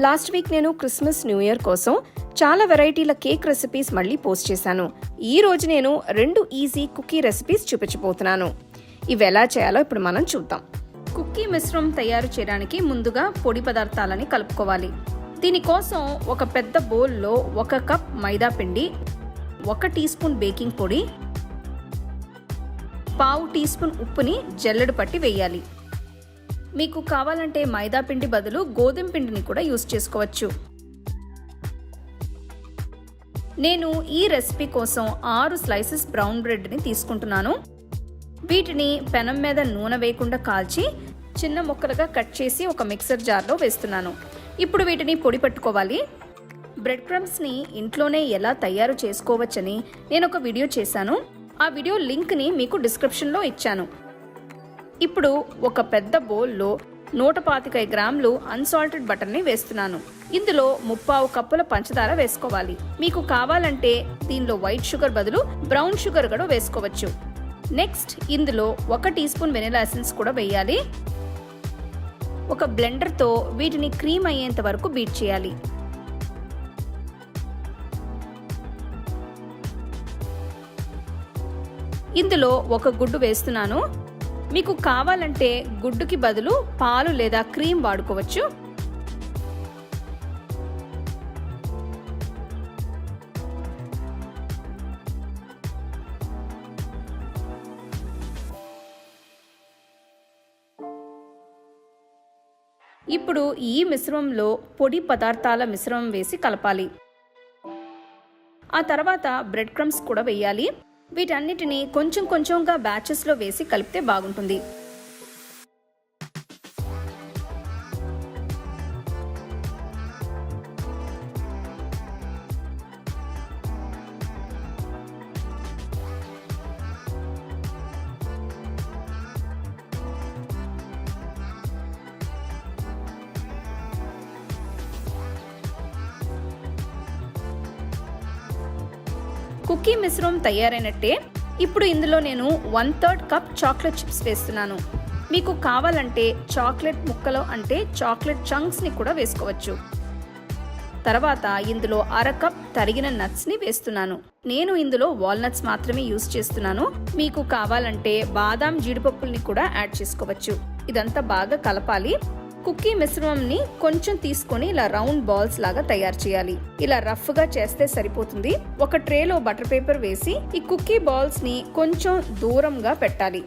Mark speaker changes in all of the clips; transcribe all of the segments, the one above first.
Speaker 1: Last week నేను Christmas new year కోసం చాలా వెరైటీల కేక్ రెసిపీస్ మళ్ళీ పోస్ట్ చేశాను. ఈ రోజు నేను రెండు ఈజీ కుకీ రెసిపీస్ చూపించబోతున్నాను. ఇవి ఎలా చేయాలో ఇప్పుడు మనం చూద్దాం. కుకీ మిశ్రమం తయారు చేయడానికి ముందుగా పొడి పదార్థాలని కలుపుకోవాలి. దీనికోసం ఒక పెద్ద బౌల్లో ఒక కప్ మైదా పిండి ఒక టీ స్పూన్ బేకింగ్ పొడి పావు టీ స్పూన్ ఉప్పుని జల్లెడు పట్టి వేయాలి. మీకు కావాలంటే మైదా పిండి బదులు గోధుమ పిండిని కూడా యూస్ చేసుకోవచ్చు. నేను ఈ రెసిపీ కోసం ఆరు స్లైసెస్ బ్రౌన్ బ్రెడ్ని తీసుకుంటున్నాను. వీటిని పెనం మీద నూనె వేయకుండా కాల్చి చిన్న ముక్కలుగా కట్ చేసి ఒక మిక్సర్ జార్లో వేస్తున్నాను. ఇప్పుడు వీటిని పొడి పట్టుకోవాలి. బ్రెడ్ క్రమ్స్ని ఇంట్లోనే ఎలా తయారు చేసుకోవచ్చని నేను ఒక వీడియో చేశాను. ఆ వీడియో లింక్ని మీకు డిస్క్రిప్షన్లో ఇచ్చాను. ఇప్పుడు ఒక పెద్ద బౌల్లో నూట పాతిక గ్రాములు అన్సాల్టెడ్ బటర్ని వేస్తున్నాను. ఇందులో ముప్పావు కప్పుల పంచదార వేసుకోవాలి. మీకు కావాలంటే దీనిలో వైట్ షుగర్ బదులు బ్రౌన్ షుగర్ కూడా వేసుకోవచ్చు. నెక్స్ట్ ఇందులో ఒక టీ స్పూన్ వెనిలా ఎసెన్స్ కూడా వేయాలి. ఒక బ్లెండర్తో వీటిని క్రీమ్ అయ్యేంత వరకు బీట్ చేయాలి. ఇందులో ఒక గుడ్డు వేస్తున్నాను. మీకు కావాలంటే గుడ్డుకి బదులు పాలు లేదా క్రీమ్ వాడుకోవచ్చు. ఇప్పుడు ఈ మిశ్రమంలో పొడి పదార్థాల మిశ్రమం వేసి కలపాలి. ఆ తర్వాత బ్రెడ్ క్రమ్స్ కూడా వేయాలి. వీటన్నిటిని కొంచెం కొంచెంగా బ్యాచెస్లో వేసి కలిపితే బాగుంటుంది. కుకీ మిశ్రమం తయారైనట్టే ఇప్పుడు ఇందులో నేను one third cup chocolate chips వేస్తున్నాను. మీకు కావాలంటే చాక్లెట్ ముక్కలు అంటే చాక్లెట్ చంక్స్ని కూడా వేసుకోవచ్చు. తర్వాత ఇందులో అర కప్ తరిగిన నట్స్ని వేస్తున్నాను. నేను ఇందులో వాల్నట్స్ మాత్రమే యూస్ చేస్తున్నాను. మీకు కావాలంటే బాదాం జీడిపప్పుల్ని కూడా యాడ్ చేసుకోవచ్చు. ఇదంతా బాగా కలపాలి. కుకీ మిశ్రమంని కొంచెం తీసుకొని ఇలా రౌండ్ బాల్స్ లాగా తయారు చేయాలి. ఇలా రఫ్గా చేస్తే సరిపోతుంది. ఒక ట్రేలో బటర్ పేపర్ వేసి ఈ కుకీ బాల్స్ని కొంచెం దూరంగా పెట్టాలి.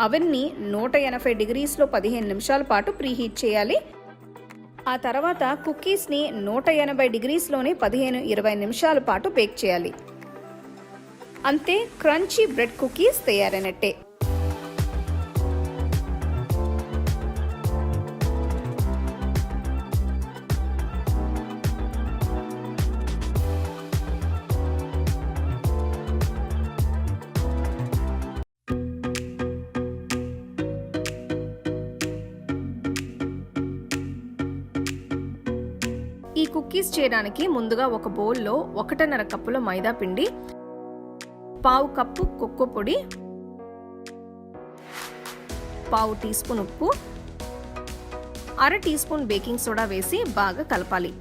Speaker 1: అవన్నీ నూట ఎనభై డిగ్రీస్లో పదిహేను నిమిషాల పాటు ప్రీహీట్ చేయాలి. ఆ తర్వాత కుకీస్ని నూట ఎనభై డిగ్రీస్లోనే పదిహేను ఇరవై నిమిషాల పాటు బేక్ చేయాలి. అంతే క్రంచీ బ్రెడ్ కుకీస్ తయారైనట్టే. కుక్కీస్ చేయడానికి ముందుగా ఒక బౌల్లో ఒకటిన్నర కప్పుల మైదా పిండి పావు కప్పు కొక్కో పొడి పావు టీ స్పూన్ ఉప్పు అర టీ స్పూన్ బేకింగ్ సోడా వేసి బాగా కలపాలి.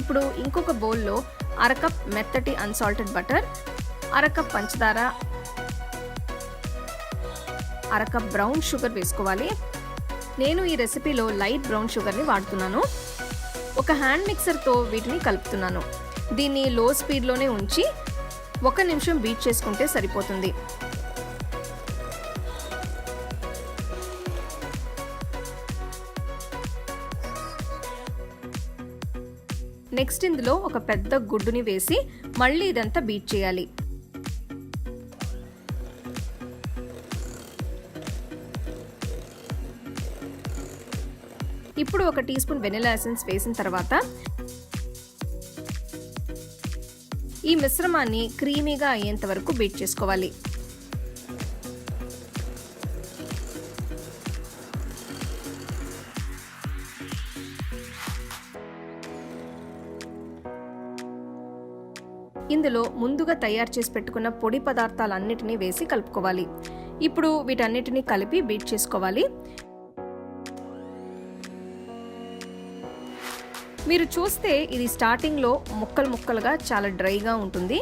Speaker 1: ఇప్పుడు ఇంకొక బౌల్లో అరకప్ మెత్తటి అన్సాల్టెడ్ బటర్ అరకప్ పంచదార అరకప్ బ్రౌన్ షుగర్ వేసుకోవాలి. నేను ఈ రెసిపీలో లైట్ బ్రౌన్ షుగర్ని వాడుతున్నాను. ఒక హ్యాండ్ మిక్సర్తో వీటిని కలుపుతున్నాను. దీన్ని లో స్పీడ్లోనే ఉంచి ఒక నిమిషం బీట్ చేసుకుంటే సరిపోతుంది. నెక్స్ట్ ఇందులో ఒక పెద్ద గుడ్డుని వేసి మళ్ళీ ఇదంతా బీట్ చేయాలి. ఇప్పుడు ఒక టీ స్పూన్ వెనిలా ఎసెన్స్ వేసిన తర్వాత ఈ మిశ్రమాన్ని క్రీమీగా అయ్యేంత వరకు బీట్ చేసుకోవాలి. ఇందులో ముందుగా తయారు చేసి పెట్టుకున్న పొడి పదార్థాలన్నిటినీ వేసి కలుపుకోవాలి. ఇప్పుడు వీటన్నిటినీ కలిపి బీట్ చేసుకోవాలి. మీరు చూస్తే ఇది స్టార్టింగ్లో ముక్కలు ముక్కలుగా చాలా డ్రైగా ఉంటుంది.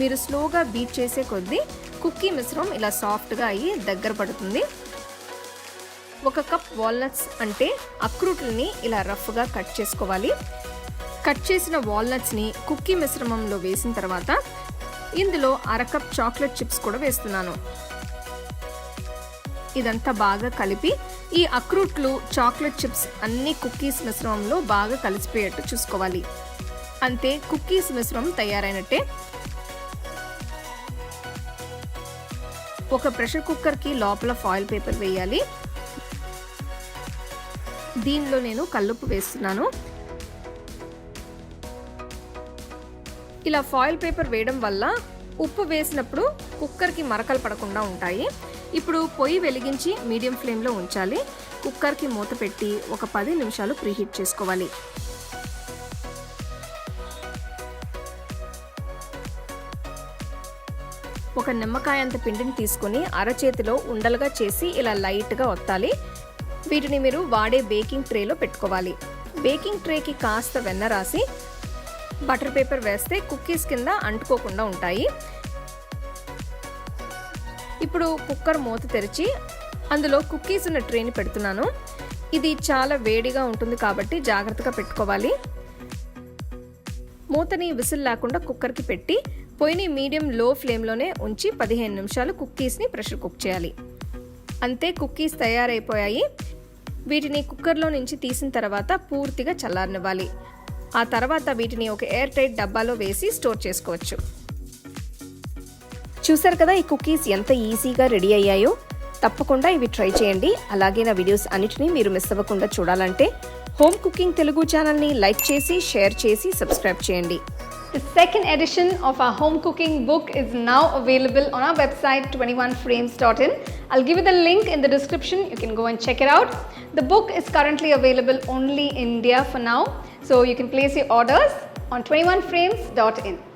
Speaker 1: మీరు స్లోగా బీట్ చేసే కొద్దీ కుక్కీ మిశ్రమం ఇలా సాఫ్ట్గా అయ్యి దగ్గర పడుతుంది. ఒక కప్ వాల్నట్స్ అంటే అక్రూట్లని ఇలా రఫ్గా కట్ చేసుకోవాలి. కట్ చేసిన వాల్నట్స్ని కుక్కీ మిశ్రమంలో వేసిన తర్వాత ఇందులో అర కప్ చాక్లెట్ చిప్స్ కూడా వేస్తున్నాను. ఇదంతా బాగా కలిపి ఈ అక్రూట్లు చాక్లెట్ చిప్స్ అన్ని కుక్కీస్ మిశ్రమంలో బాగా కలిసిపోయేట్టు చూసుకోవాలి. అంతే కుక్కీస్ మిశ్రమం తయారైనట్టే. ఒక ప్రెషర్ కుక్కర్కి లోపల ఫాయిల్ పేపర్ వేయాలి. దీనిలో నేను కల్లుప్పు వేస్తున్నాను. ఇలా ఫాయిల్ పేపర్ వేయడం వల్ల ఉప్పు వేసినప్పుడు కుక్కర్కి మరకలు పడకుండా ఉంటాయి. ఇప్పుడు పొయ్యి వెలిగించి మీడియం ఫ్లేమ్లో ఉంచాలి. కుక్కర్కి మూత పెట్టి ఒక పది నిమిషాలు ప్రీహీట్ చేసుకోవాలి. ఒక నిమ్మకాయ అంత పిండిని తీసుకొని అరచేతిలో ఉండలుగా చేసి ఇలా లైట్గా ఒత్తాలి. వీటిని మీరు వాడే బేకింగ్ ట్రేలో పెట్టుకోవాలి. బేకింగ్ ట్రేకి కాస్త వెన్న రాసి బటర్ పేపర్ వేస్తే కుక్కీస్ కింద అంటుకోకుండా ఉంటాయి. ఇప్పుడు కుక్కర్ మూత తెరిచి అందులో కుక్కీస్ ఉన్న ట్రేని పెడుతున్నాను. ఇది చాలా వేడిగా ఉంటుంది కాబట్టి జాగ్రత్తగా పెట్టుకోవాలి. మూతని విసిల్ లేకుండా కుక్కర్కి పెట్టి పొయ్యిని మీడియం లో ఫ్లేమ్లోనే ఉంచి పదిహేను నిమిషాలు కుక్కీస్ని ప్రెషర్ కుక్ చేయాలి. అంతే కుక్కీస్ తయారైపోయాయి. వీటిని కుక్కర్లో నుంచి తీసిన తర్వాత పూర్తిగా చల్లారనివ్వాలి. ఆ తర్వాత వీటిని ఒక ఎయిర్ టైట్ డబ్బాలో వేసి స్టోర్ చేసుకోవచ్చు చూసారు కదా ఈ కుకీస్ ఎంత ఈజీగా రెడీ అయ్యాయో తప్పకుండా ఇవి ట్రై చేయండి అలాగే నా వీడియోస్ అన్నిటినీ మీరు మిస్ అవ్వకుండా చూడాలంటే హోమ్ కుకింగ్ తెలుగు ఛానల్ని లైక్ చేసి షేర్ చేసి సబ్స్క్రైబ్ చేయండి
Speaker 2: The second edition of our home cooking book is now available on our website 21frames.in. I'll give you the link in the description. You can go and check it out. The book is currently available only in India for now, so you can place your orders on 21frames.in.